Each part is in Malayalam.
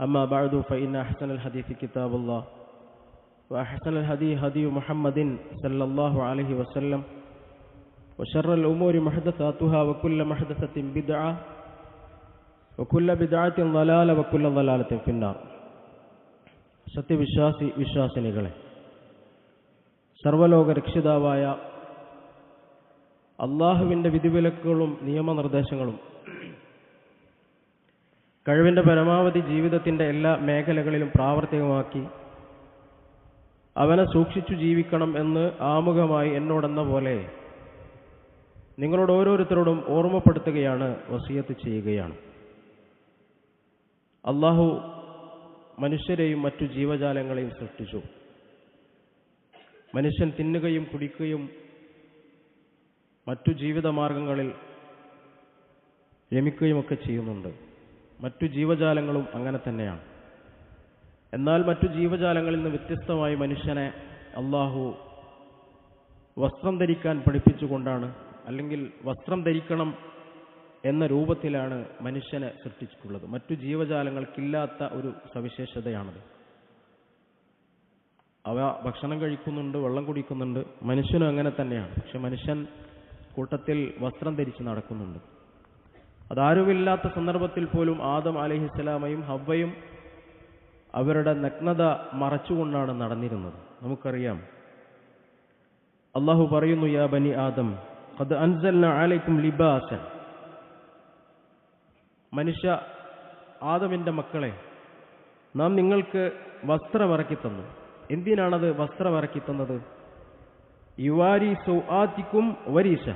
أما بعد فإن أحسن الحديث كتاب الله وأحسن الهدي هدي محمد صلى الله عليه وسلم وشر الأمور محدثاتها وكل محدثة بدعة وكل بدعة ضلالة وكل ضلالة في النار സത്യവിശ്വാസി വിശ്വാസിനികളെ സർവലോക രക്ഷിതാവായ അള്ളാഹുവിൻ്റെ വിധിവിലക്കുകളും നിയമനിർദ്ദേശങ്ങളും കഴിവിന്റെ പരമാവധി ജീവിതത്തിന്റെ എല്ലാ മേഖലകളിലും പ്രാവർത്തികമാക്കി അവനെ സൂക്ഷിച്ചു ജീവിക്കണം എന്ന് ആമുഖമായി എന്നോടെന്ന പോലെ നിങ്ങളോട് ഓരോരുത്തരോടും ഓർമ്മപ്പെടുത്തുകയാണ് വസീയത്ത് ചെയ്യുകയാണ്. അള്ളാഹു മനുഷ്യരെയും മറ്റു ജീവജാലങ്ങളെയും സൃഷ്ടിച്ചു. മനുഷ്യൻ തിന്നുകയും കുടിക്കുകയും മറ്റു ജീവിതമാർഗങ്ങളിൽ രമിക്കുകയുമൊക്കെ ചെയ്യുന്നുണ്ട്. മറ്റു ജീവജാലങ്ങളും അങ്ങനെ തന്നെയാണ്. എന്നാൽ മറ്റു ജീവജാലങ്ങളിൽ നിന്ന് വ്യത്യസ്തമായി മനുഷ്യനെ അള്ളാഹു വസ്ത്രം ധരിക്കാൻ പഠിപ്പിച്ചുകൊണ്ടാണ് അല്ലെങ്കിൽ വസ്ത്രം ധരിക്കണം എന്ന രൂപത്തിലാണ് മനുഷ്യനെ സൃഷ്ടിച്ചിട്ടുള്ളത്. മറ്റു ജീവജാലങ്ങൾക്കില്ലാത്ത ഒരു സവിശേഷതയാണത്. അവ ഭക്ഷണം കഴിക്കുന്നുണ്ട് വെള്ളം കുടിക്കുന്നുണ്ട് മനുഷ്യനും അങ്ങനെ തന്നെയാണ്. പക്ഷെ മനുഷ്യൻ കൂട്ടത്തിൽ വസ്ത്രം ധരിച്ച് നടക്കുന്നുണ്ട്. അതാരുമില്ലാത്ത സന്ദർഭത്തിൽ പോലും ആദം അലഹിസ്സലാമയും ഹവ്വയും അവരുടെ നഗ്നത മറച്ചുകൊണ്ടാണ് നടന്നിരുന്നത്. നമുക്കറിയാം. അള്ളാഹു പറയുന്നു യാ ബനി ആദം അത് അൻസൽന ആലൈക്കും ലിബാസൻ. മനുഷ്യ ആദമിന്റെ മക്കളെ നാം നിങ്ങൾക്ക് വസ്ത്രമിറക്കി തന്നു. എന്തിനാണത് വസ്ത്രമിറക്കി തന്നത്? യുവാരി സൗആത്തിക്കും വരീശ.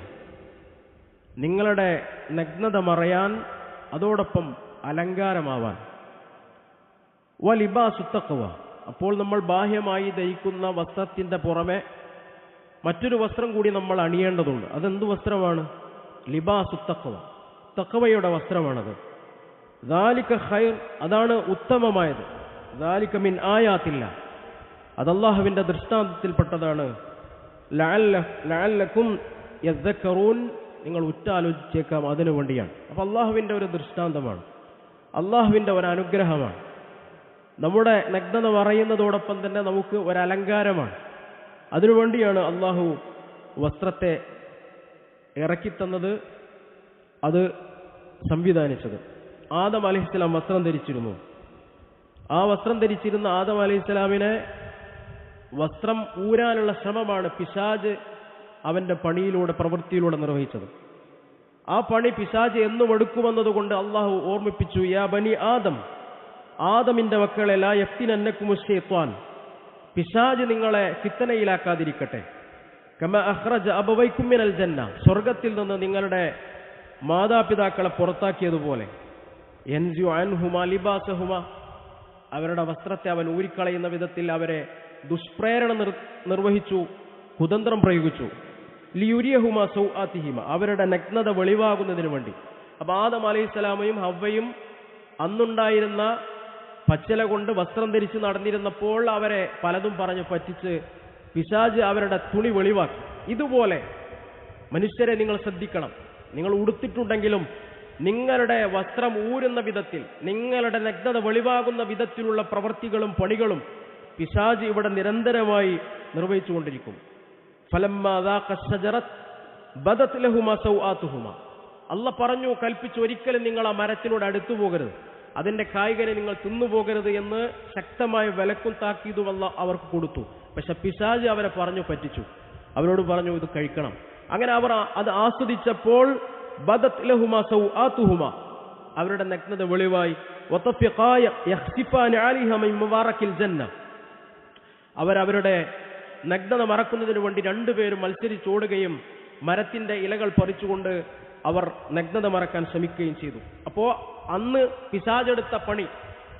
നിങ്ങളുടെ നഗ്നത മറയാൻ അതോടൊപ്പം അലങ്കാരമാവാൻ. വലിബാസുത്തക്കവ അപ്പോൾ നമ്മൾ ബാഹ്യമായി ധരിക്കുന്ന വസ്ത്രത്തിന്റെ പുറമെ മറ്റൊരു വസ്ത്രം കൂടി നമ്മൾ അണിയേണ്ടതുണ്ട്. അതെന്ത് വസ്ത്രമാണ്? ലിബാസുത്തക്കവ തക്കവയുടെ വസ്ത്രമാണത്. ദാലിക്ക ഖൈർ അതാണ് ഉത്തമമായത്. ദാലിക്ക മിൻ ആയാത്തില്ല. അത് അള്ളാഹുവിന്റെ ദൃഷ്ടാന്തത്തിൽപ്പെട്ടതാണ് യദ്ദക്കറൂൻ നിങ്ങൾ ഉറ്റാലോചിച്ചേക്കാം അതിനു വേണ്ടിയാണ്. അപ്പം അള്ളാഹുവിന്റെ ഒരു ദൃഷ്ടാന്തമാണ്. അള്ളാഹുവിന്റെ ഒരു അനുഗ്രഹമാണ്. നമ്മുടെ നഗ്നത പറയുന്നതോടൊപ്പം തന്നെ നമുക്ക് ഒരു അലങ്കാരമാണ്. അതിനുവേണ്ടിയാണ് അള്ളാഹു വസ്ത്രത്തെ ഇറക്കിത്തന്നത് അത് സംവിധാനിച്ചത്. ആദം അലഹിസ്ലാം വസ്ത്രം ധരിച്ചിരുന്നു. ആ വസ്ത്രം ധരിച്ചിരുന്ന ആദം അലഹിസ്ലാമിനെ വസ്ത്രം ഊരാനുള്ള ശ്രമമാണ് പിശാജ് അവന്റെ പണിയിലൂടെ പ്രവൃത്തിയിലൂടെ നിർവഹിച്ചത്. ആ പണി പിശാജ് എന്നും എടുക്കുമെന്നതുകൊണ്ട് അള്ളാഹു ഓർമ്മിപ്പിച്ചു യാ ബനി ആദം ആദമിന്റെ മക്കളെ ലാ യഫ്തിനന്നക്കുമുഷേത്വാൻ പിശാജ് നിങ്ങളെ ഫിത്തനയിലാക്കാതിരിക്കട്ടെ. കമ അഹ്റജ് അബവൈക്കുമ്മിനൽ ജന്ന. സ്വർഗത്തിൽ നിന്ന് നിങ്ങളുടെ മാതാപിതാക്കളെ പുറത്താക്കിയതുപോലെ എൻജു അൻഹുമ ലിബാസഹുമ. അവരുടെ വസ്ത്രത്തെ അവൻ ഊരിക്കളയുന്ന വിധത്തിൽ അവരെ ദുഷ്പ്രേരണ നിർവഹിച്ചു കുതന്ത്രം പ്രയോഗിച്ചു. ലിയുരിയഹുമ സൗആത്തിഹിമ. അവരുടെ നഗ്നത വെളിവാകുന്നതിന് വേണ്ടി. അപ്പൊ ആദം അലൈഹിസ്സലാമയും ഹവ്വയും അന്നുണ്ടായിരുന്ന പച്ചല കൊണ്ട് വസ്ത്രം ധരിച്ച് നടന്നിരുന്നപ്പോൾ അവരെ പലതും പറഞ്ഞു പറ്റിച്ച് പിശാജ് അവരുടെ തുണി വെളിവാക്കി. ഇതുപോലെ മനുഷ്യരെ നിങ്ങൾ ശ്രദ്ധിക്കണം. നിങ്ങൾ ഉടുത്തിട്ടുണ്ടെങ്കിലും നിങ്ങളുടെ വസ്ത്രം ഊരുന്ന വിധത്തിൽ നിങ്ങളുടെ നഗ്നത വെളിവാകുന്ന വിധത്തിലുള്ള പ്രവൃത്തികളും പണികളും പിശാജ് ഇവിടെ നിരന്തരമായി നിർവഹിച്ചുകൊണ്ടിരിക്കും. അല്ല പറഞ്ഞു കൽപ്പിച്ചു ഒരിക്കലും നിങ്ങൾ ആ മരത്തിനോട് അടുത്തു പോകരുത്. അതിന്റെ കായികനെ നിങ്ങൾ തിന്നുപോകരുത് എന്ന് ശക്തമായ വിലക്കും താക്കീതും അല്ല അവർക്ക് കൊടുത്തു. പക്ഷെ പിശാജ് അവരെ പറഞ്ഞു പറ്റിച്ചു. അവരോട് പറഞ്ഞു ഇത് കഴിക്കണം. അങ്ങനെ അവർ അത് ആസ്വദിച്ചപ്പോൾ അവരുടെ നഗ്നത വെളിവായി. അവരവരുടെ നഗ്നത മറക്കുന്നതിന് വേണ്ടി രണ്ടുപേരും മത്സരിച്ചോടുകയും മരത്തിന്റെ ഇലകൾ പറിച്ചുകൊണ്ട് അവർ നഗ്നത മറക്കാൻ ശ്രമിക്കുകയും ചെയ്തു. അപ്പോ അന്ന് പിശാചെടുത്ത പണി.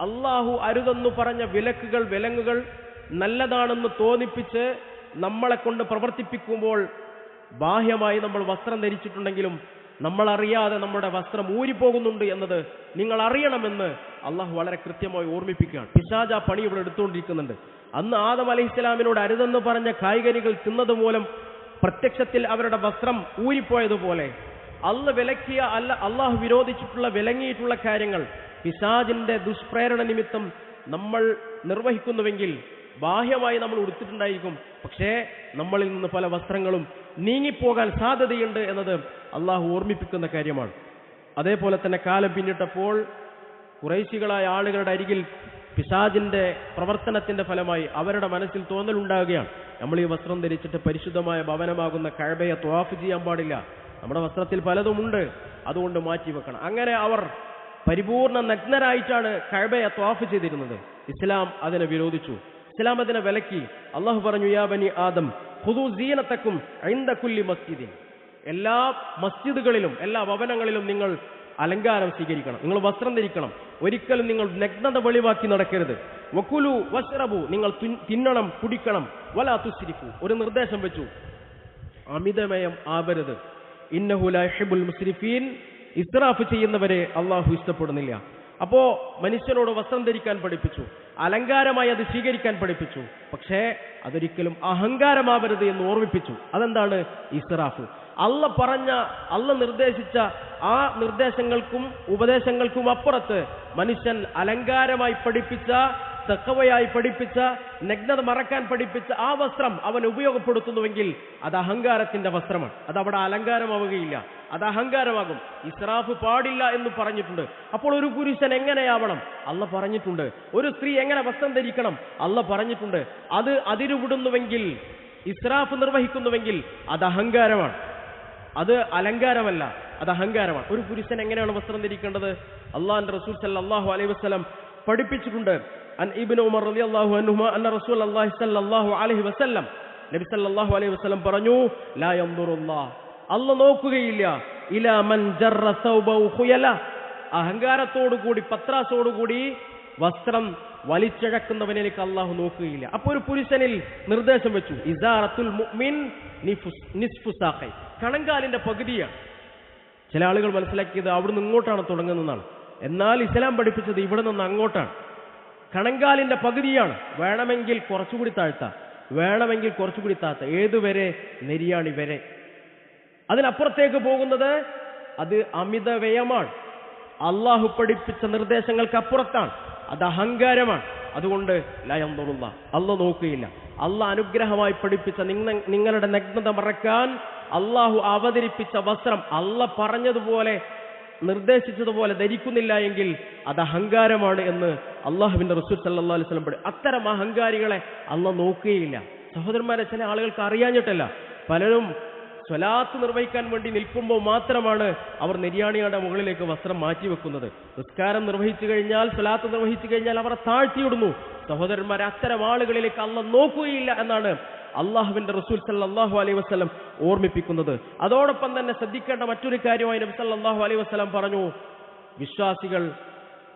അള്ളാഹു അരുതെന്നു പറഞ്ഞ വിലക്കുകൾ വിലങ്ങുകൾ നല്ലതാണെന്ന് തോന്നിപ്പിച്ച് നമ്മളെ കൊണ്ട് പ്രവർത്തിപ്പിക്കുമ്പോൾ ബാഹ്യമായി നമ്മൾ വസ്ത്രം ധരിച്ചിട്ടുണ്ടെങ്കിലും നമ്മൾ അറിയാതെ നമ്മുടെ വസ്ത്രം ഊരിപ്പോകുന്നുണ്ട് എന്നത് നിങ്ങൾ അറിയണമെന്ന് അള്ളാഹു വളരെ കൃത്യമായി ഓർമ്മിപ്പിക്കുകയാണ്. പിശാജ പണി ഇവിടെ എടുത്തുകൊണ്ടിരിക്കുന്നുണ്ട്. അന്ന് ആദം അലഹിസ്ലാമിനോട് അരുതെന്ന് പറഞ്ഞ കായികനികൾ തിന്നത് മൂലം പ്രത്യക്ഷത്തിൽ അവരുടെ വസ്ത്രം ഊരിപ്പോയതുപോലെ അള്ള വിലക്കിയ അല്ല അള്ളാഹു വിരോധിച്ചിട്ടുള്ള വിലങ്ങിയിട്ടുള്ള കാര്യങ്ങൾ പിശാജിന്റെ ദുഷ്പ്രേരണ നിമിത്തം നമ്മൾ നിർവഹിക്കുന്നുവെങ്കിൽ ബാഹ്യമായി നമ്മൾ ഉടുത്തിട്ടുണ്ടായിരിക്കും. പക്ഷേ നമ്മളിൽ നിന്ന് പല വസ്ത്രങ്ങളും നീങ്ങിപ്പോകാൻ സാധ്യതയുണ്ട് എന്നത് അള്ളാഹു ഓർമ്മിപ്പിക്കുന്ന കാര്യമാണ്. അതേപോലെ തന്നെ കാലം പിന്നിട്ടപ്പോൾ കുറേശികളായ ആളുകളുടെ അരികിൽ പിശാജിന്റെ പ്രവർത്തനത്തിന്റെ ഫലമായി അവരുടെ മനസ്സിൽ തോന്നലുണ്ടാകുകയാണ് നമ്മൾ ഈ വസ്ത്രം ധരിച്ചിട്ട് പരിശുദ്ധമായ ഭവനമാകുന്ന കഴബയെ ത്വാഫ് ചെയ്യാൻ പാടില്ല. നമ്മുടെ വസ്ത്രത്തിൽ പലതുമുണ്ട് അതുകൊണ്ട് മാറ്റി വെക്കണം. അങ്ങനെ അവർ പരിപൂർണ നഗ്നരായിട്ടാണ് കഴബയെ ത്വാഫ് ചെയ്തിരുന്നത്. ഇസ്ലാം അതിനെ വിരോധിച്ചു. ഇസ്ലാം അതിനെ വിലക്കി. അള്ളാഹു പറഞ്ഞു യാ ബനി ആദം ഹുദു സീനത്തക്കും ഐന്ദ കുല്ലി മസ്ജിദിൻ. എല്ലാ മസ്ജിദുകളിലും എല്ലാ ഭവനങ്ങളിലും നിങ്ങൾ അലങ്കാരം സ്വീകരിക്കണം നിങ്ങൾ വസ്ത്രം ധരിക്കണം. ഒരിക്കലും നിങ്ങൾ നഗ്നത വെളിവാക്കി നടക്കരുത്. വക്കുലു വസ്റബു നിങ്ങൾ തിന്നണം കുടിക്കണം. വല തുസ്രിഫു ഒരു നിർദ്ദേശം വെച്ചു. അമിതമയം ആവരുത്. ഇന്നഹുലുൽ മുസ്രിഫീൻ ഇസ്രാഫ് ചെയ്യുന്നവരെ അള്ളാഹു ഇഷ്ടപ്പെടുന്നില്ല. അപ്പോ മനുഷ്യനോട് വസ്ത്രം ധരിക്കാൻ പഠിപ്പിച്ചു. അലങ്കാരമായി അത് സ്വീകരിക്കാൻ പഠിപ്പിച്ചു. പക്ഷേ അതൊരിക്കലും അഹങ്കാരമാവരുത് എന്ന് ഓർമ്മിപ്പിച്ചു. അതെന്താണ്? ഇസ്റാഫ്. അല്ല പറഞ്ഞ അല്ല നിർദ്ദേശിച്ച ആ നിർദ്ദേശങ്ങൾക്കും ഉപദേശങ്ങൾക്കും അപ്പുറത്ത് മനുഷ്യൻ അലങ്കാരമായി പഠിപ്പിച്ച തക്കവയായി പഠിപ്പിച്ച നഗ്നത മറക്കാൻ പഠിപ്പിച്ച ആ വസ്ത്രം അവൻ ഉപയോഗപ്പെടുത്തുന്നുവെങ്കിൽ അത് അഹങ്കാരത്തിന്റെ വസ്ത്രമാണ്. അത് അവിടെ അലങ്കാരമാവുകയില്ല. അത് അഹങ്കാരമാകും. ഇസ്രാഫ് പാടില്ല എന്ന് പറഞ്ഞിട്ടുണ്ട്. അപ്പോൾ ഒരു പുരുഷൻ എങ്ങനെയാവണം? അല്ല പറഞ്ഞിട്ടുണ്ട്. ഒരു സ്ത്രീ എങ്ങനെ വസ്ത്രം ധരിക്കണം? അല്ല പറഞ്ഞിട്ടുണ്ട്. അത് അതിരുവിടുന്നുവെങ്കിൽ ഇസ്രാഫ് നിർവഹിക്കുന്നുവെങ്കിൽ അത് അഹങ്കാരമാണ്. അത് അലങ്കാരമല്ല അത് അഹങ്കാരമാണ്. ഒരു പുരുഷൻ എങ്ങനെയാണ് വസ്ത്രം ധരിക്കേണ്ടത്? അള്ളാഹിന്റെ റസൂൽ സല്ലല്ലാഹു അലൈഹി വസല്ലം പഠിപ്പിച്ചിട്ടുണ്ട്. അൻ ഇബ്നു ഉമർ റളിയല്ലാഹു അൻഹുമ അന്ന റസൂൽ അല്ലാഹി സല്ലല്ലാഹു അലൈഹി വസല്ലം നബി സല്ലല്ലാഹു അലൈഹി വസല്ലം പറഞ്ഞു ലാ യൻദുറുല്ലാഹ് അല്ല നോക്കുകയില്ല. ഇലാ മൻ ജറ സൗബഹു ഖുയല. അഹങ്കാരത്തോടു കൂടി പത്രാസോടു കൂടി വസ്ത്രം വലിച്ചഴക്കുന്നവനിലേക്ക് അള്ളാഹു നോക്കുകയില്ല. അപ്പൊ ഒരു പുരുഷനിൽ നിർദ്ദേശം വെച്ചു. ഇസാറത്തുൽ മുഅ്മിൻ നിസ്ഫു സാഖൈ. കണങ്കാലിന്റെ പകുതിയാണ്. ചില ആളുകൾ മനസ്സിലാക്കിയത് അവിടുന്ന് ഇങ്ങോട്ടാണ് തുടങ്ങുന്നതാണ് എന്നാൽ ഇസ്ലാം പഠിപ്പിച്ചത് ഇവിടെ നിന്ന് അങ്ങോട്ടാണ്. കണങ്കാലിന്റെ പകുതിയാണ്. വേണമെങ്കിൽ കുറച്ചുകൂടി താഴ്ത്താം. വേണമെങ്കിൽ കുറച്ചുകൂടി താഴ്ത്ത. ഏതുവരെ? നെരിയാണി വരെ. അതിനപ്പുറത്തേക്ക് പോകുന്നത് അത് അമിത വ്യയമാണ് അള്ളാഹു പഠിപ്പിച്ച നിർദ്ദേശങ്ങൾക്ക് അപ്പുറത്താണ് അത് അഹങ്കാരമാണ്. അതുകൊണ്ട് ലയന്തുള്ള അല്ല നോക്കുകയില്ല. അല്ല അനുഗ്രഹമായി പഠിപ്പിച്ച നിങ്ങ നിങ്ങളുടെ നഗ്നത മറക്കാൻ അള്ളാഹു അവതരിപ്പിച്ച വസ്ത്രം അല്ല പറഞ്ഞതുപോലെ നിർദ്ദേശിച്ചതുപോലെ ധരിക്കുന്നില്ല എങ്കിൽ അത് അഹങ്കാരമാണ് എന്ന് അള്ളാഹുവിന്റെ റസൂൽ സല്ലാ അലൈഹി സ്വലം പറയും അത്തരം അഹങ്കാരികളെ അല്ല നോക്കുകയില്ല. സഹോദരന്മാരെ ചില ആളുകൾക്ക് അറിയാഞ്ഞിട്ടല്ല. പലരും സ്വലാത്ത് നിർവഹിക്കാൻ വേണ്ടി നിൽക്കുമ്പോൾ മാത്രമാണ് അവർ നിര്യാണിയുടെ മുകളിലേക്ക് വസ്ത്രം മാറ്റി വെക്കുന്നത് നിസ്കാരം നിർവഹിച്ചു കഴിഞ്ഞാൽ സ്വലാത്ത് നിർവഹിച്ചു കഴിഞ്ഞാൽ അവർ താഴ്ത്തിയിടുന്നു. സഹോദരന്മാരെ അത്തരം ആളുകളിലേക്ക് അല്ല നോക്കുകയില്ല എന്നാണ് അള്ളാഹുവിന്റെ റസൂൽ സല്ലാഹു അലൈഹി വസ്ലം ഓർമ്മിപ്പിക്കുന്നത്. അതോടൊപ്പം തന്നെ ശ്രദ്ധിക്കേണ്ട മറ്റൊരു കാര്യമായി നബി സല്ലാഹു അലൈഹി വസ്ലം പറഞ്ഞു വിശ്വാസികൾ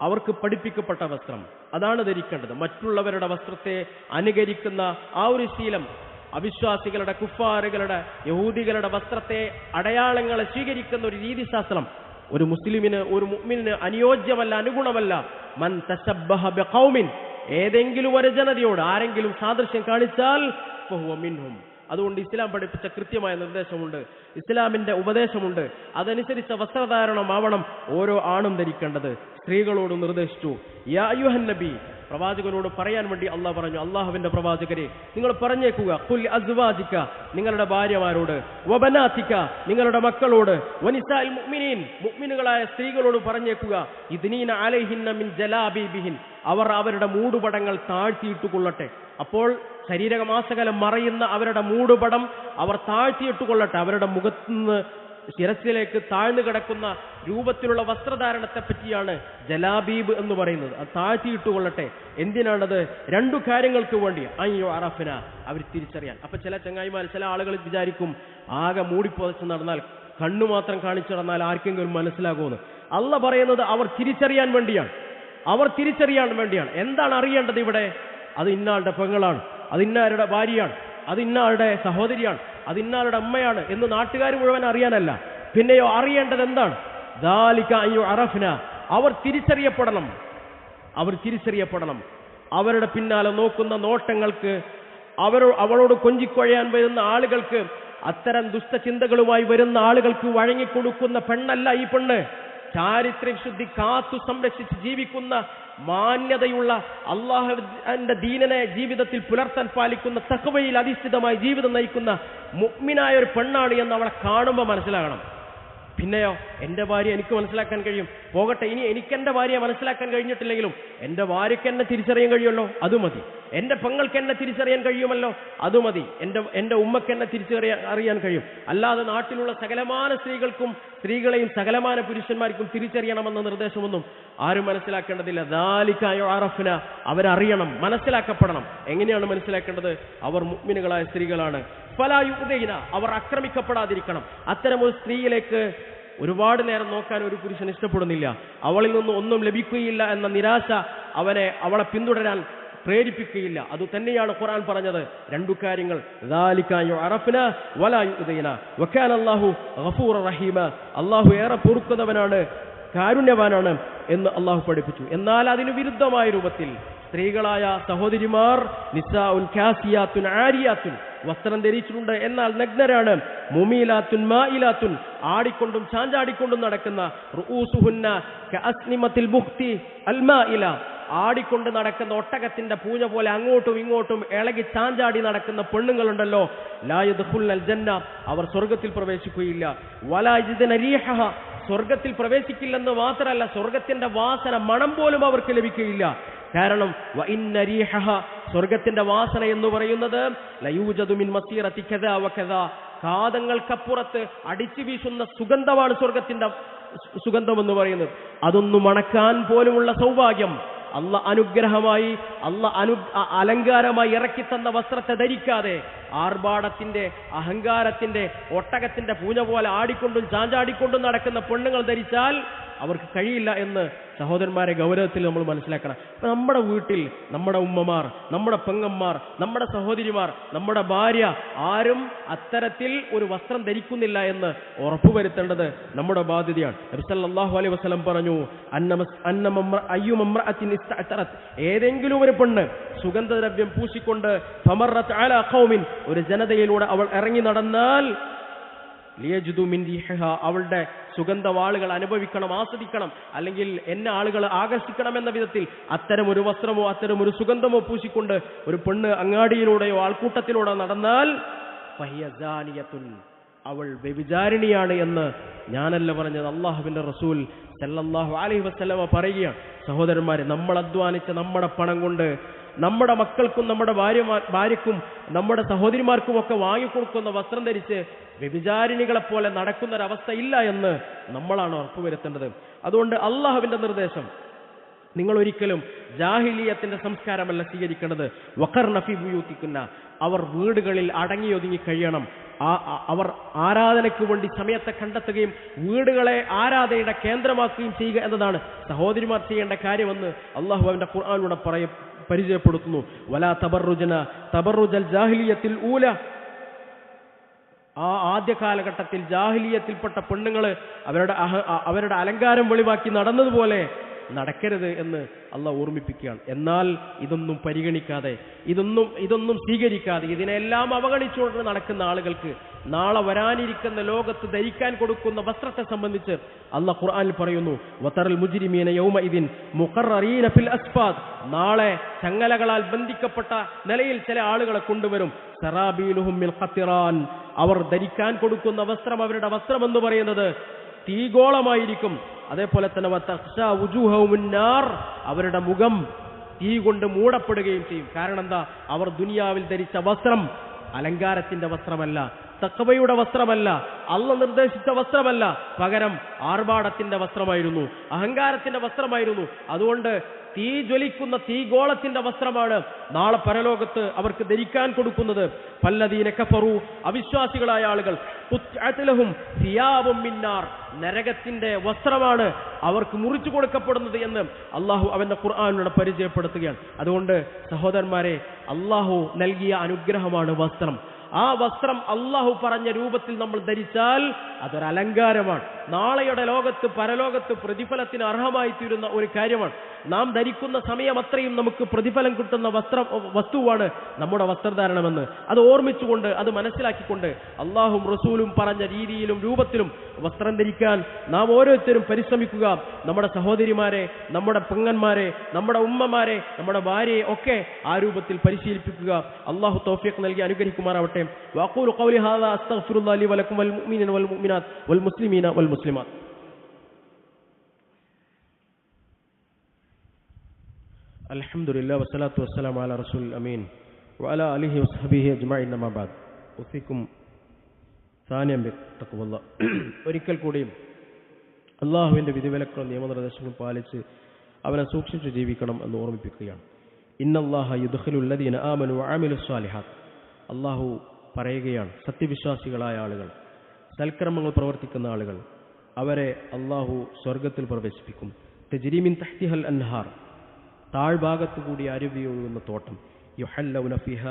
അവർക്ക് പഠിപ്പിക്കപ്പെട്ട വസ്ത്രം. അതാണ് ധരിക്കേണ്ടത്. മറ്റുള്ളവരുടെ വസ്ത്രത്തെ അനുകരിക്കുന്ന ആ ഒരു ശീലം അവിശ്വാസികളുടെ കുഫാറുകളുടെ യഹൂദികളുടെ വസ്ത്രത്തെ അടയാളങ്ങളെ സ്വീകരിക്കുന്ന ഒരു രീതിശാസ്ത്രം. ഒരു മുസ്ലിമിന് ഒരു മുഅ്മിനിന് അനുയോജ്യമല്ല അനുഗുണമല്ല. മൻ തശബ്ബഹ ബിഖൗമിൻ. ഏതെങ്കിലും ഒരു ജനതയോട് ആരെങ്കിലും സാദൃശ്യം കാണിച്ചാൽ ഫഹുവ മിൻഹും. അതുകൊണ്ട് ഇസ്ലാം പഠിപ്പിച്ച കൃത്യമായ നിർദ്ദേശമുണ്ട്. ഇസ്ലാമിന്റെ ഉപദേശമുണ്ട്. അതനുസരിച്ച വസ്ത്രധാരണമാവണം ഓരോ ആണും ധരിക്കേണ്ടത്. സ്ത്രീകളോട് നിർദ്ദേശിച്ചു യാ അയ്യുഹൻ നബി. പ്രവാചകനോട് പറയാൻ വേണ്ടി അള്ളാഹ് പറഞ്ഞു അള്ളാഹുവിന്റെ പ്രവാചകരെ നിങ്ങൾ പറഞ്ഞേക്കുക കുൽ അസ്വാജിക്ക നിങ്ങളുടെ ഭാര്യമാരോട് വബനാത്തിക്ക നിങ്ങളുടെ മക്കളോട് വനിസാൽ മുഅ്മിനീൻ മുഅ്മിനുകളായ സ്ത്രീകളോട് പറഞ്ഞേക്കുക അലൈഹിന്ന മിൻ ജലാബീബിഹിൻ അവർ അവരുടെ മൂടുപടങ്ങൾ താഴ്ത്തിയിട്ടുകൊള്ളട്ടെ. അപ്പോൾ ശരീരമാസകലം മറയുന്ന അവരുടെ മൂടുപടം അവർ താഴ്ത്തിയിട്ടുകൊള്ളട്ടെ അവരുടെ മുഖത്തുനിന്ന് ശിരസിലേക്ക് താഴ്ന്നു കിടക്കുന്ന രൂപത്തിലുള്ള വസ്ത്രധാരണത്തെ പറ്റിയാണ് ജലാബീബ് എന്ന് പറയുന്നത്. അത് താഴ്ത്തിയിട്ടുകൊള്ളട്ടെ. എന്തിനാണത്? രണ്ടു കാര്യങ്ങൾക്ക് വേണ്ടി. അയ്യോ അറഫിന അവർ തിരിച്ചറിയാൻ. അപ്പൊ ചില ചങ്ങായിമാർ ചില ആളുകൾ വിചാരിക്കും ആകെ മൂടിപ്പോതച്ച് നടന്നാൽ കണ്ണു മാത്രം കാണിച്ചു നടന്നാൽ ആർക്കെങ്കിലും മനസ്സിലാകുമെന്ന്. അല്ല പറയുന്നത് അവർ തിരിച്ചറിയാൻ വേണ്ടിയാണ്. അവർ തിരിച്ചറിയാൻ വേണ്ടിയാണ്. എന്താണ് അറിയേണ്ടത് ഇവിടെ? അത് ഇന്നാളുടെ പെങ്ങളാണ്. അത് ഇന്നാരുടെ ഭാര്യയാണ്. അത് ആളുടെ സഹോദരിയാണ് അത് ആളുടെ അമ്മയാണ് എന്ന് നാട്ടുകാർ മുഴുവൻ അറിയാനല്ല. പിന്നെയോ അറിയേണ്ടത് എന്താണ്? ദാലിക അയ്യോ അറഫ്ന അവർ തിരിച്ചറിയപ്പെടണം. അവർ തിരിച്ചറിയപ്പെടണം. അവരുടെ പിന്നാലെ നോക്കുന്ന നോട്ടങ്ങൾക്ക് അവരോ അവളോട് കൊഞ്ചിക്കൊഴയാൻ വരുന്ന ആളുകൾക്ക് അത്തരം ദുഷ്ടചിന്തകളുമായി വരുന്ന ആളുകൾക്ക് വഴങ്ങിക്കൊടുക്കുന്ന പെണ്ണല്ല ഈ പെണ്ണ്. ചാരിത്ര്യ വിശുദ്ധി കാത്തു സംരക്ഷിച്ച് ജീവിക്കുന്ന മാന്യതയുള്ള അള്ളാഹുവിന്റെ ദീനനെ ജീവിതത്തിൽ പുലർത്താൻ പാലിക്കുന്ന തക്കവയിൽ അധിഷ്ഠിതമായി ജീവിതം നയിക്കുന്ന മുഗ്മിനായ ഒരു പെണ്ണാണ് എന്ന് അവളെ കാണുമ്പോൾ മനസ്സിലാകണം. പിന്നെയോ എന്റെ ഭാര്യ എനിക്ക് മനസ്സിലാക്കാൻ കഴിയും. പോകട്ടെ ഇനി എനിക്ക് എന്റെ ഭാര്യയെ മനസ്സിലാക്കാൻ കഴിഞ്ഞിട്ടില്ലെങ്കിലും എന്റെ ഭാര്യയ്ക്ക് എന്നെ തിരിച്ചറിയാൻ കഴിയുമല്ലോ? അത് മതി. എന്റെ പെങ്ങൾക്ക് എന്നെ തിരിച്ചറിയാൻ കഴിയുമല്ലോ? അത് മതി. എന്റെ എന്റെ ഉമ്മക്ക് എന്നെ തിരിച്ചറിയാൻ അറിയാൻ കഴിയും. അല്ലാതെ നാട്ടിലുള്ള സകലമാന സ്ത്രീകൾക്കും സ്ത്രീകളെയും സകലമാന പുരുഷന്മാർക്കും തിരിച്ചറിയണമെന്ന നിർദ്ദേശമൊന്നും ആരും മനസ്സിലാക്കേണ്ടതില്ല. ദാലിക്കായോ ആറഫിന അവരറിയണം മനസ്സിലാക്കപ്പെടണം. എങ്ങനെയാണ് മനസ്സിലാക്കേണ്ടത്? അവർ മുഗ്മിനുകളായ സ്ത്രീകളാണ്. ഫലായുദയിന അവർ ആക്രമിക്കപ്പെടാതിരിക്കണം. അത്തരം ഒരു സ്ത്രീയിലേക്ക് ഒരുപാട് നേരം നോക്കാൻ ഒരു പുരുഷൻ ഇഷ്ടപ്പെടുന്നില്ല. അവളിൽ നിന്ന് ഒന്നും ലഭിക്കുകയില്ല എന്ന നിരാശ അവനെ അവളെ പിന്തുടരാൻ പ്രേരിപ്പിക്കുകയില്ല. അത് തന്നെയാണ് ഖുർആൻ പറഞ്ഞത്. രണ്ടു കാര്യങ്ങൾ. അള്ളാഹു ഏറെ പൊറുക്കുന്നവനാണ് കാരുണ്യവാനാണ് എന്ന് അള്ളാഹു പഠിപ്പിച്ചു. എന്നാൽ അതിന് വിരുദ്ധമായ രൂപത്തിൽ സ്ത്രീകളായ സഹോദരിമാർ നിസാഉൻ കാസിയാത്തുൻ ആരിയാത്തുൻ വസ്ത്രം ധരിച്ചിട്ടുണ്ട് എന്നാൽ നഗ്നരാണ്. മുമീലാത്തുൻ മായിലാത്തുൻ ആടിക്കൊണ്ടും ചാഞ്ചാടിക്കൊണ്ടും നടക്കുന്ന ആടിക്കൊണ്ട് നടക്കുന്ന ഒട്ടകത്തിന്റെ പൂജ പോലെ അങ്ങോട്ടും ഇങ്ങോട്ടും ഇളകി ചാഞ്ചാടി നടക്കുന്ന പെണ്ണുങ്ങളുണ്ടല്ലോ. ലായുദ്ഹുൽ ജന്ന. അവർ സ്വർഗത്തിൽ പ്രവേശിക്കുകയില്ല. വലാജിദന റീഹഹ സ്വർഗത്തിൽ പ്രവേശിക്കില്ലെന്ന് മാത്രമല്ല സ്വർഗത്തിന്റെ വാസന മണം പോലും അവർക്ക് ലഭിക്കുകയില്ല. കാരണം സ്വർഗത്തിന്റെ വാസന എന്ന് പറയുന്നത് ലയൂജതുമിൻ മിൻ മസീറത്തി കദാ വ കദാ. കാതങ്ങൾക്കപ്പുറത്ത് അടിച്ചു വീശുന്ന സുഗന്ധമാണ് സ്വർഗത്തിന്റെ സുഗന്ധം എന്ന് പറയുന്നത്. അതൊന്നു മണക്കാൻ പോലുമുള്ള സൗഭാഗ്യം. അല്ല അനുഗ്രഹമായി അല്ല അനു അലങ്കാരമായി ഇറക്കി തന്ന വസ്ത്രത്തെ ധരിക്കാതെ ആർഭാടത്തിന്റെ അഹങ്കാരത്തിന്റെ ഒട്ടകത്തിന്റെ പൂജ പോലെ ആടിക്കൊണ്ടും ചാഞ്ചാടിക്കൊണ്ടും നടക്കുന്ന പെണ്ണുങ്ങൾ ധരിച്ചാൽ അവർക്ക് കഴിയില്ല എന്ന് സഹോദരന്മാരെ ഗൗരവത്തിൽ നമ്മൾ മനസ്സിലാക്കണം. അപ്പൊ നമ്മുടെ വീട്ടിൽ നമ്മുടെ ഉമ്മമാർ നമ്മുടെ പെങ്ങന്മാർ നമ്മുടെ സഹോദരിമാർ നമ്മുടെ ഭാര്യ ആരും അത്തരത്തിൽ ഒരു വസ്ത്രം ധരിക്കുന്നില്ല എന്ന് ഉറപ്പുവരുത്തേണ്ടത് നമ്മുടെ ബാധ്യതയാണ്. നബി സല്ലല്ലാഹു അലൈഹി വസല്ലം പറഞ്ഞു ഏതെങ്കിലും ഒരു പെണ്ണ് സുഗന്ധദ്രവ്യം പൂശിക്കൊണ്ട് ഒരു ജനതയിലൂടെ അവൾ ഇറങ്ങി നടന്നാൽ അവളുടെ സുഗന്ധം ആളുകൾ അനുഭവിക്കണം ആസ്വദിക്കണം അല്ലെങ്കിൽ എന്നെ ആളുകൾ ആകർഷിക്കണം എന്ന വിധത്തിൽ അത്തരം ഒരു വസ്ത്രമോ അത്തരം ഒരു സുഗന്ധമോ പൂശിക്കൊണ്ട് ഒരു പെണ്ണ് അങ്ങാടിയിലൂടെയോ ആൾക്കൂട്ടത്തിലൂടെ നടന്നാൽ. അവൾ വ്യഭിചാരിണിയാണ് എന്ന് ഞാനല്ല പറഞ്ഞത് അള്ളാഹുവിന്റെ റസൂൽ സല്ലല്ലാഹു അലൈഹി വസല്ലമ പറയുകയാണ് സഹോദരന്മാരെ നമ്മൾ അധ്വാനിച്ച നമ്മുടെ പണം കൊണ്ട് നമ്മുടെ മക്കൾക്കും നമ്മുടെ ഭാര്യ ഭാര്യക്കും നമ്മുടെ സഹോദരിമാർക്കും ഒക്കെ വാങ്ങിക്കൊടുക്കുന്ന വസ്ത്രം ധരിച്ച് വ്യഭിചാരിണികളെ പോലെ നടക്കുന്ന ഒരവസ്ഥ ഇല്ല എന്ന് നമ്മളാണ് ഉറപ്പുവരുത്തേണ്ടത്. അതുകൊണ്ട് അള്ളാഹുവിന്റെ നിർദ്ദേശം നിങ്ങൾ ഒരിക്കലും ജാഹിലിയത്തിന്റെ സംസ്കാരമല്ല സ്വീകരിക്കേണ്ടത്. വഖർ നഫി ഉപയോഗിക്കുന്ന അവർ വീടുകളിൽ അടങ്ങി ഒതുങ്ങി കഴിയണം അവർ ആരാധനയ്ക്ക് വേണ്ടി സമയത്തെ കണ്ടെത്തുകയും വീടുകളെ ആരാധനയുടെ കേന്ദ്രമാക്കുകയും ചെയ്യുക എന്നതാണ് സഹോദരിമാർ ചെയ്യേണ്ട കാര്യമെന്ന് അള്ളാഹു അവന്റെ ഖുർആാനിലൂടെ പറയ പരിചയപ്പെടുത്തുന്നു. വലാ തബറുജന തബറുജൽ ജാഹിലിയത്തിൽ ഊല. ആ ആദ്യ കാലഘട്ടത്തിൽ ജാഹിലിയത്തിൽപ്പെട്ട പെണ്ണുങ്ങൾ അവരുടെ അഹ അവരുടെ അലങ്കാരം വെളിവാക്കി നടന്നതുപോലെ നടക്കരുത് എന്ന് അള്ള ഓർമ്മിപ്പിക്കുകയാണ്. എന്നാൽ ഇതൊന്നും പരിഗണിക്കാതെ ഇതൊന്നും ഇതൊന്നും സ്വീകരിക്കാതെ ഇതിനെല്ലാം അവഗണിച്ചുകൊണ്ട് നടക്കുന്ന ആളുകൾക്ക് നാളെ വരാനിരിക്കുന്ന ലോകത്ത് ധരിക്കാൻ കൊടുക്കുന്ന വസ്ത്രത്തെ സംബന്ധിച്ച് അല്ല ഖുർആനിൽ പറയുന്നു വത്തറൽ മുജിരിമീന യൗമ ഇതിൻ മുഖറീന ഫിൽ അസ്ഫാദ്. നാളെ ചങ്ങലകളാൽ ബന്ധിക്കപ്പെട്ട നിലയിൽ ചില ആളുകളെ കൊണ്ടുവരും. സറാബീലുഹും അവർ ധരിക്കാൻ കൊടുക്കുന്ന വസ്ത്രം അവരുടെ വസ്ത്രം എന്ന് പറയുന്നത് തീഗോളമായിരിക്കും. അതേപോലെ തന്നെ അവരുടെ മുഖം തീ കൊണ്ട് മൂടപ്പെടുകയും ചെയ്യും. കാരണം എന്താ? അവർ ദുനിയാവിൽ ധരിച്ച വസ്ത്രം അലങ്കാരത്തിന്റെ വസ്ത്രമല്ല തക്കവയുടെ വസ്ത്രമല്ല അള്ള നിർദ്ദേശിച്ച വസ്ത്രമല്ല പകരം ആർഭാടത്തിന്റെ വസ്ത്രമായിരുന്നു അഹങ്കാരത്തിന്റെ വസ്ത്രമായിരുന്നു. അതുകൊണ്ട് തീ ജ്വലിക്കുന്ന തീഗോളത്തിന്റെ വസ്ത്രമാണ് നാളെ പരലോകത്ത് അവർക്ക് ധരിക്കാൻ കൊടുക്കുന്നത്. പല്ലതീന കഫറു അവിശ്വാസികളായ ആളുകൾ. പുത്അത്ലഹും സിയാവും മിന്നാർ നരകത്തിന്റെ വസ്ത്രമാണ് അവർക്ക് മുറിച്ചു കൊടുക്കപ്പെടുന്നത് എന്ന് അള്ളാഹു അവന്റെ ഖുർആാനിലൂടെ പരിചയപ്പെടുത്തുകയാണ്. അതുകൊണ്ട് സഹോദരന്മാരെ അള്ളാഹു നൽകിയ അനുഗ്രഹമാണ് വസ്ത്രം. ആ വസ്ത്രം അള്ളാഹു പറഞ്ഞ രൂപത്തിൽ നമ്മൾ ധരിച്ചാൽ അതൊരു അലങ്കാരമാണ് നാളെയുടെ ലോകത്ത് പരലോകത്ത് പ്രതിഫലത്തിന് അർഹമായി തീരുന്ന ഒരു കാര്യമാണ്. നാം ധരിക്കുന്ന സമയം അത്രയും നമുക്ക് പ്രതിഫലം കിട്ടുന്ന വസ്ത്ര വസ്തുവാണ് നമ്മുടെ വസ്ത്രധാരണമെന്ന്. അത് ഓർമ്മിച്ചുകൊണ്ട് അത് മനസ്സിലാക്കിക്കൊണ്ട് അള്ളാഹും റസൂലും പറഞ്ഞ രീതിയിലും രൂപത്തിലും വസ്ത്രം ധരിക്കാൻ നാം ഓരോരുത്തരും പരിശ്രമിക്കുക. നമ്മുടെ സഹോദരിമാരെ നമ്മുടെ പെങ്ങന്മാരെ നമ്മുടെ ഉമ്മമാരെ നമ്മുടെ ഭാര്യയെ ഒക്കെ ആ രൂപത്തിൽ പരിശീലിപ്പിക്കുക. അള്ളാഹു തൗഫീഖ് നൽകി അനുഗ്രഹിക്കുമാറാവട്ടെ. വാഖൂലു ഖൗലി ഹാദാ അസ്തഗ്ഫിറുല്ലാഹി ലി വലക്കും വൽ മുഅ്മിനീന വൽ മുഅ്മിനാത്ത് വൽ മുസ്ലിമീന വൽ മുസ്ലിമാത്ത് الحمد لله والصلاة والسلام على رسول الأمين وعلى آله وصحبه أجمعين أما بعد أوصيكم ثانيا بتقوى الله ഒരിക്കൽ കൂടിയും അള്ളാഹുവിൻ്റെ വിധിവിലക്കളും നിയമനിർദ്ദേശങ്ങളും പാലിച്ച് അവനെ സൂക്ഷിച്ചു ജീവിക്കണം എന്ന് ഓർമ്മിപ്പിക്കുകയാണ് ഇന്നല്ലാഹ യുദ്ഖലുല്ലദീന ആമനു ആമിലു സ്വാലിഹാത്ത് അള്ളാഹു പറയുകയാണ് സത്യവിശ്വാസികളായ ആളുകൾ സൽക്കർമ്മങ്ങൾ പ്രവർത്തിക്കുന്ന ആളുകൾ. അവരെ അള്ളാഹു സ്വർഗത്തിൽ പ്രവേശിപ്പിക്കും. തെജിരിമിൻ തഹ്തിഹൽ അൻഹാർ താഴ്ഭാഗത്തു കൂടി അരുവി ഒഴുകുന്ന തോട്ടം. യുഹല്ലൗന ഫിഹ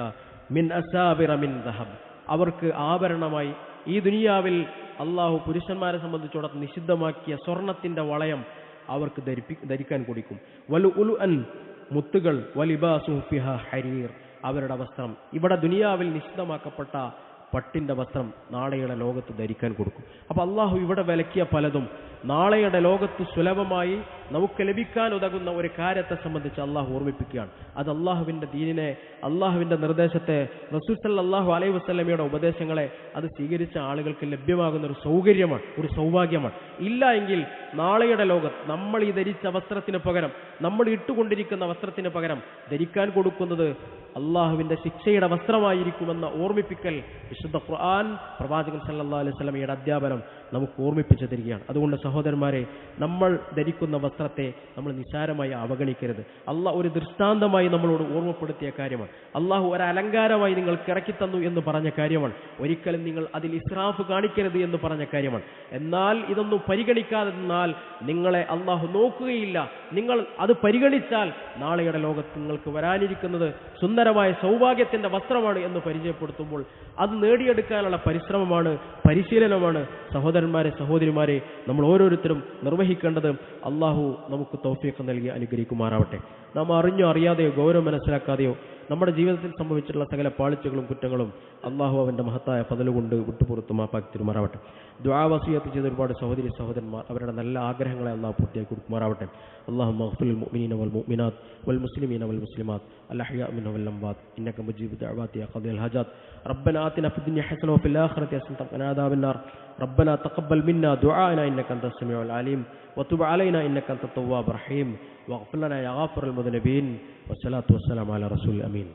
മിൻ അസാബിറ മിൻ ദഹബ്. അവർക്ക് ആഭരണമായി ഈ ദുനിയാവിൽ അള്ളാഹു പുരുഷന്മാരെ സംബന്ധിച്ചോടത്ത് നിഷിദ്ധമാക്കിയ സ്വർണത്തിന്റെ വളയം അവർക്ക് ധരിപ്പി ധരിക്കാൻ കൊടുക്കും. വലു ഉലു അൻ മുത്തുകൾ വലിബാസു ഫിഹ ഹരീർ. അവരുടെ വസ്ത്രം. ഇവിടെ ദുനിയാവിൽ നിഷിദ്ധമാക്കപ്പെട്ട പട്ടിന്റെ വസ്ത്രം നാളെയുടെ ലോകത്ത് ധരിക്കാൻ കൊടുക്കും. അപ്പൊ അള്ളാഹു ഇവിടെ വിലക്കിയ പലതും നാളെയുടെ ലോകത്ത് സുലഭമായി നമുക്ക് ലഭിക്കാൻ ഉതകുന്ന ഒരു കാര്യത്തെ സംബന്ധിച്ച് അള്ളാഹു ഓർമ്മിപ്പിക്കുകയാണ്. അത് അള്ളാഹുവിന്റെ ദീനിനെ അള്ളാഹുവിന്റെ നിർദ്ദേശത്തെ റസൂൽ അള്ളാഹു അലൈഹി വസ്ലമയുടെ ഉപദേശങ്ങളെ അത് സ്വീകരിച്ച ആളുകൾക്ക് ലഭ്യമാകുന്ന ഒരു സൗകര്യമാണ് ഒരു സൗഭാഗ്യമാണ്. ഇല്ല എങ്കിൽ നാളെയുടെ ലോകത്ത് നമ്മൾ ഈ ധരിച്ച വസ്ത്രത്തിന് പകരം നമ്മൾ ഇട്ടുകൊണ്ടിരിക്കുന്ന വസ്ത്രത്തിന് പകരം ധരിക്കാൻ കൊടുക്കുന്നത് അള്ളാഹുവിന്റെ ശിക്ഷയുടെ വസ്ത്രമായിരിക്കുമെന്ന ഓർമ്മിപ്പിക്കൽ വിശുദ്ധ ഖുർആൻ പ്രവാചകൻ സല്ലല്ലാഹു അലൈഹി വസല്ലമയുടെ അധ്യാപനം നമുക്ക് ഓർമ്മിപ്പിച്ചു തരികയാണ് അതുകൊണ്ട് സഹോദരന്മാരെ നമ്മൾ ധരിക്കുന്ന വസ്ത്രത്തെ നമ്മൾ നിസാരമായി അവഗണിക്കരുത്. അള്ളാഹ് ഒരു ദൃഷ്ടാന്തമായി നമ്മളോട് ഓർമ്മപ്പെടുത്തിയ കാര്യമാണ്. അള്ളാഹു ഒരു അലങ്കാരമായി നിങ്ങൾക്ക് ഇറക്കി തന്നു എന്ന് പറഞ്ഞ കാര്യമാണ്. ഒരിക്കലും നിങ്ങൾ അതിൽ ഇസ്രാഫ് കാണിക്കരുത് എന്ന് പറഞ്ഞ കാര്യമാണ്. എന്നാൽ ഇതൊന്നും പരിഗണിക്കാതെ നിന്നാൽ നിങ്ങളെ അള്ളാഹു നോക്കുകയില്ല. നിങ്ങൾ അത് പരിഗണിച്ചാൽ നാളെയുടെ ലോകത്ത് നിങ്ങൾക്ക് വരാനിരിക്കുന്നത് സുന്ദരമായ സൗഭാഗ്യത്തിന്റെ വസ്ത്രമാണ് എന്ന് പരിചയപ്പെടുത്തുമ്പോൾ അത് നേടിയെടുക്കാനുള്ള പരിശ്രമമാണ് പരിശീലനമാണ് സഹോദരന്മാരെ സഹോദരിമാരെ നമ്മൾ ഓരോരുത്തരും നിർവഹിക്കേണ്ടത്. അള്ളാഹു നമുക്ക് തോഫിയൊക്കെ നൽകി അനുഗ്രഹിക്കുമാറാവട്ടെ. നാം അറിഞ്ഞോ അറിയാതെയോ ഗൗരവം മനസ്സിലാക്കാതെയോ നമ്മുടെ ജീവിതത്തിൽ സംഭവിച്ചിട്ടുള്ള സകല പാളിച്ചകളും കുറ്റങ്ങളും അള്ളാഹു അവന്റെ മഹത്തായ പതലുകൊണ്ട് വിട്ടുപുറത്ത് മാപ്പാക്കി തിരുമാറാവട്ടെ ദ്വാവസിയത്ത് ചെയ്ത ഒരുപാട് സഹോദരി സഹോദരന്മാർ അവരുടെ നല്ല ആഗ്രഹങ്ങളെ അള്ളാഹു പൂർത്തിയാക്കി കൊടുക്കുമാറാവട്ടെ അള്ളാഹു മഹഫുൽ മുഅ്മിനീന വൽ മുഅ്മിനാത്ത് വൽ മുസ്ലിമീന വൽ മുസ്ലിമാത്ത് الأحياء منهم والأموات إنك مجيب الدعوات يا قاضي الحاجات ربنا آتنا في الدنيا حسنة وفي الآخرة حسنة وقنا عذاب النار ربنا تقبل منا دعاءنا إنك أنت السميع العليم وتب علينا إنك أنت التواب الرحيم واغفر لنا يا غافر المذنبين والصلاة والسلام على رسول الأمين.